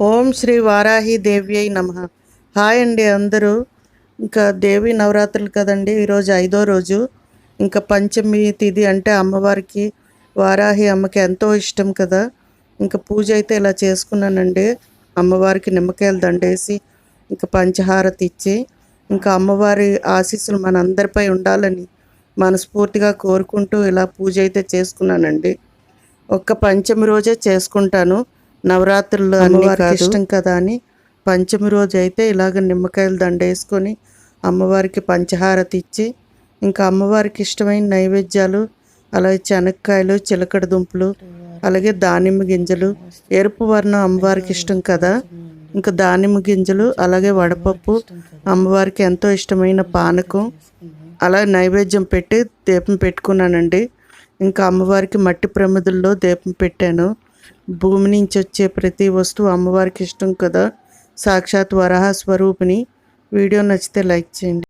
ఓం శ్రీ వారాహి దేవి అయి నమ. హాయ్ అండి అందరూ. ఇంకా దేవి నవరాత్రులు కదండి ఈరోజు ఐదో రోజు. ఇంకా పంచమి తిథి అంటే అమ్మవారికి వారాహి అమ్మకి ఎంతో ఇష్టం కదా. ఇంకా పూజ అయితే ఇలా చేసుకున్నానండి. అమ్మవారికి నిమ్మకాయలు దండేసి ఇంకా పంచహారతి ఇచ్చి ఇంకా అమ్మవారి ఆశీస్సులు మనందరిపై ఉండాలని మనస్ఫూర్తిగా కోరుకుంటూ ఇలా పూజ అయితే చేసుకున్నానండి. ఒక్క పంచమి రోజే చేసుకుంటాను. నవరాత్రులు అమ్మవారికి ఇష్టం కదా అని పంచమి రోజు అయితే ఇలాగ నిమ్మకాయలు దండేసుకొని అమ్మవారికి పంచహారతి ఇచ్చి ఇంకా అమ్మవారికి ఇష్టమైన నైవేద్యాలు అలాగే శనక్కాయలు చిలకడ దుంపలు అలాగే దానిమ్మ గింజలు ఎరుపు వర్ణం అమ్మవారికి ఇష్టం కదా. ఇంకా దానిమ్మ గింజలు అలాగే వడపప్పు అమ్మవారికి ఎంతో ఇష్టమైన పానకం అలా నైవేద్యం పెట్టి దీపం పెట్టుకున్నానండి. ఇంకా అమ్మవారికి మట్టి ప్రమిదల్లో దీపం పెట్టాను. భూమి నుంచి వచ్చే ప్రతి వస్తువు అమ్మవారికి ఇష్టం కదా? సాక్షాత్ వరాహ స్వరూపిణి. వీడియో నచ్చితే లైక్ చేయండి.